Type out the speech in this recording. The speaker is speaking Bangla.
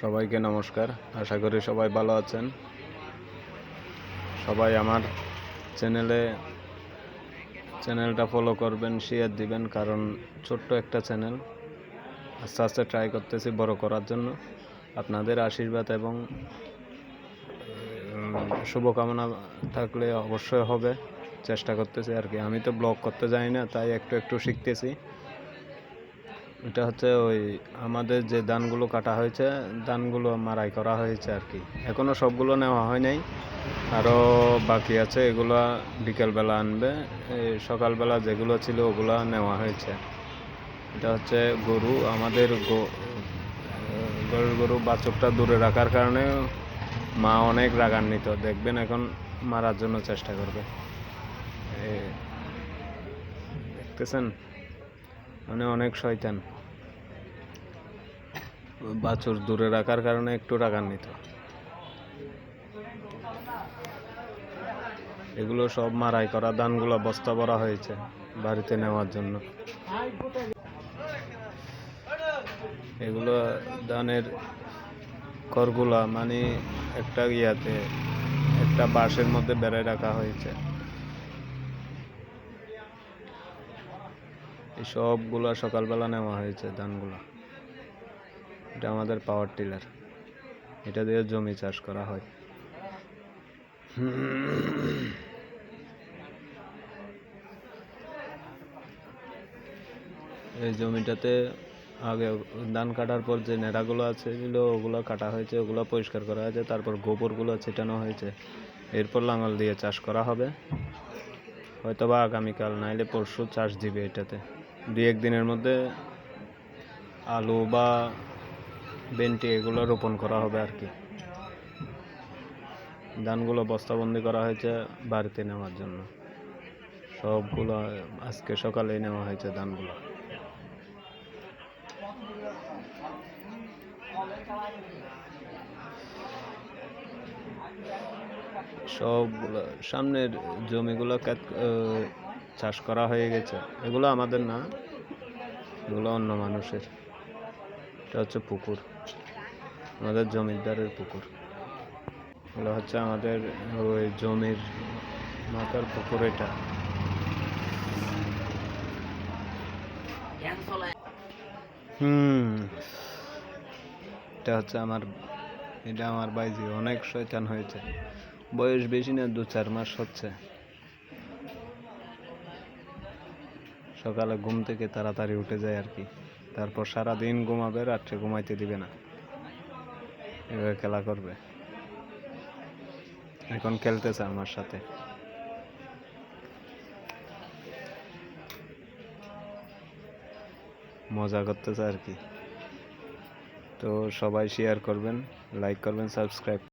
সবাইকে নমস্কার। আশা করি সবাই ভালো আছেন। সবাই আমার চ্যানেলে, চ্যানেলটা ফলো করবেন শেয়ার দিবেন, কারণ ছোট্ট একটা চ্যানেল। আস্তে আস্তে ট্রাই করতেছি বড় করার জন্য। আপনাদের আশীর্বাদ এবং শুভকামনা থাকলে অবশ্যই হবে। চেষ্টা করতেছি আর কি। আমি তো ব্লগ করতে জানি না, তাই একটু একটু শিখতেছি। এটা হচ্ছে ওই আমাদের যে ধানগুলো কাটা হয়েছে ধানগুলো মারাই করা হয়েছে আর কি। এখনও সবগুলো নেওয়া হয় নাই। আরও বাকি আছে, এগুলো বিকেলবেলা আনবে। সকালবেলা যেগুলো ছিল ওগুলো নেওয়া হয়েছে। এটা হচ্ছে গরু, আমাদের গরুর গরু বাছুরটা দূরে রাখার কারণে মা অনেক রাগান্বিত। দেখবেন এখন মারার জন্য চেষ্টা করবে। দেখতেছেন? মানে অনেক শয়তান। বাছুর দূরে রাখার কারণে একটু রাগান্বিত। এগুলো সব মারাই করা ধানগুলো বস্তা ভরা হয়েছে বাড়িতে নেওয়ার জন্য। এগুলো ধানের করগুলা মানে একটা ইয়াতে, একটা বাঁশের মধ্যে বেড়ায় রাখা হয়েছে। এই সবগুলা সকালবেলা নেওয়া হয়েছে ধানগুলো এটা আমাদের পাওয়ার টিলার এটা দিয়ে জমি চাষ করা হয়। এই জমিটাতে আগে ধান কাটার পর যে নেড়াগুলো আছে, এগুলো, ওগুলো কাটা হয়েছে, ওগুলো পরিষ্কার করা হয়েছে, তারপর গোবরগুলো ছেটানো হয়েছে। এরপর লাঙল দিয়ে চাষ করা হবে। হয়তো বা আগামীকাল, নাইলে পরশু চাষ দিবে এটাতে। দুই এক দিনের মধ্যে আলু বা বেন্টি এগুলো রোপণ করা হবে আর কি। ধানগুলো বস্তাবন্দি করা হয়েছে বাড়িতে নেওয়ার জন্য। সবগুলো আজকে সকালেই নেওয়া হয়েছে ধানগুলো। সবগুলো সামনের জমিগুলো চাষ করা হয়ে গেছে। এগুলো আমাদের না, এগুলো অন্য মানুষের। এটা হচ্ছে পুকুর। আমাদের জমিদারের পুকুর। এগুলো হচ্ছে আমাদের ওই জমির মাথার পুকুর এটা। হুম। এটা হচ্ছে আমার, এটা আমার বাইজি অনেক শয়তান হয়েছে। বয়স বেশি না, দু চার মাস হচ্ছে। সকালে ঘুম থেকে তাড়াতাড়ি উঠে যায় আর কি। তারপর সারা দিন ঘুমাবে, রাত্রে ঘুমাইতে দিবে না। এভাবে খেলা করবে। এখন খেলতেছে আমার সাথে। মজা করতেছে আর কি। তো সবাই শেয়ার করবেন লাইক করবেন সাবস্ক্রাইব